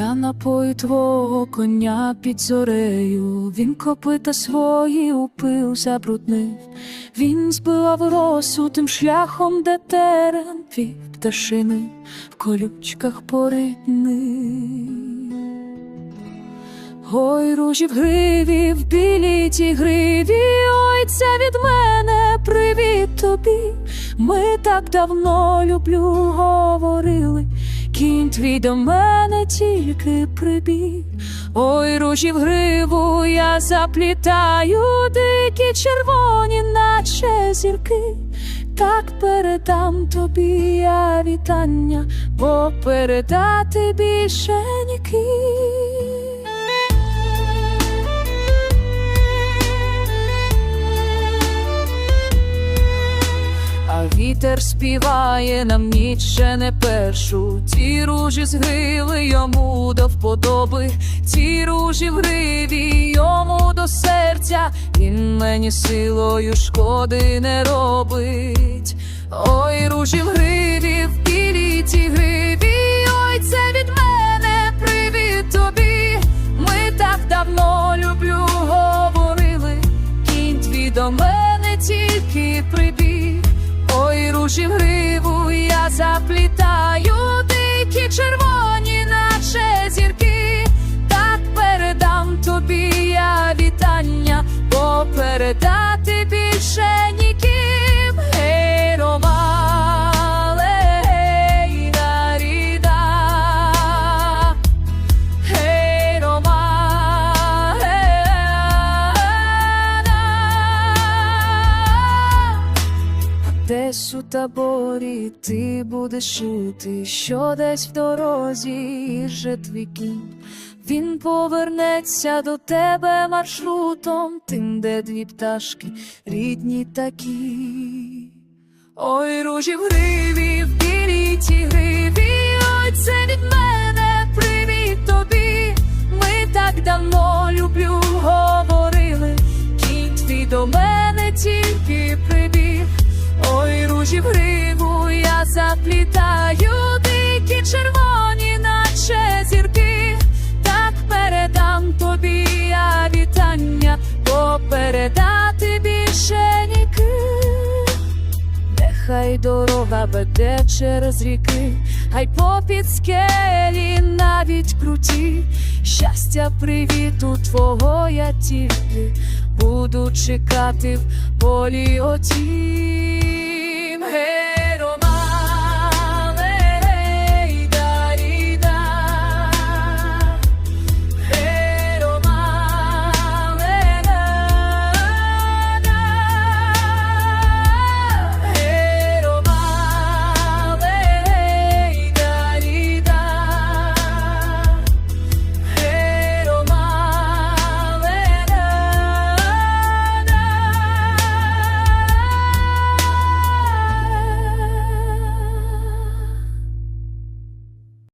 напої твого коня під зорею, він копита свої у пил забруднив, він збивав росу тим шляхом, де терен твій пташини в колючках поритних. Ой, ружі в гриві, в білій тій гриві, ой, це від мене привіт тобі. Ми так давно люблю говорили, кінь твій до мене тільки прибіг. Ой, ружі в гриву я заплітаю, дикі червоні, наче зірки. Так передам тобі я вітання, бо передати більше ніким. Вітер співає нам ніч ще не першу. Ті ружі з гриви йому до вподоби, ті ружі в гриві йому до серця, він мені силою шкоди не робить. Ой, ружі в гриві, в білій ті гриві, ой, це від мене привіт тобі. Ми так давно люблю говорили, кінь твій до мене тільки прибіг. Ой, гриву я заплітаю, Десь у таборі ти будеш чути, що десь в дорозі же твій кінь. Він повернеться до тебе маршрутом, тим, де дві пташки рідні такі. Ой, ружі в гриві, в білій ті гриві, я дикі червоні, наче зірки. Так передам тобі вітання, бо передати більше ніким. Нехай дорога веде через ріки, хай попід скелі навіть круті, щастя, привіту твого я тільки буду чекати в полі. Гей,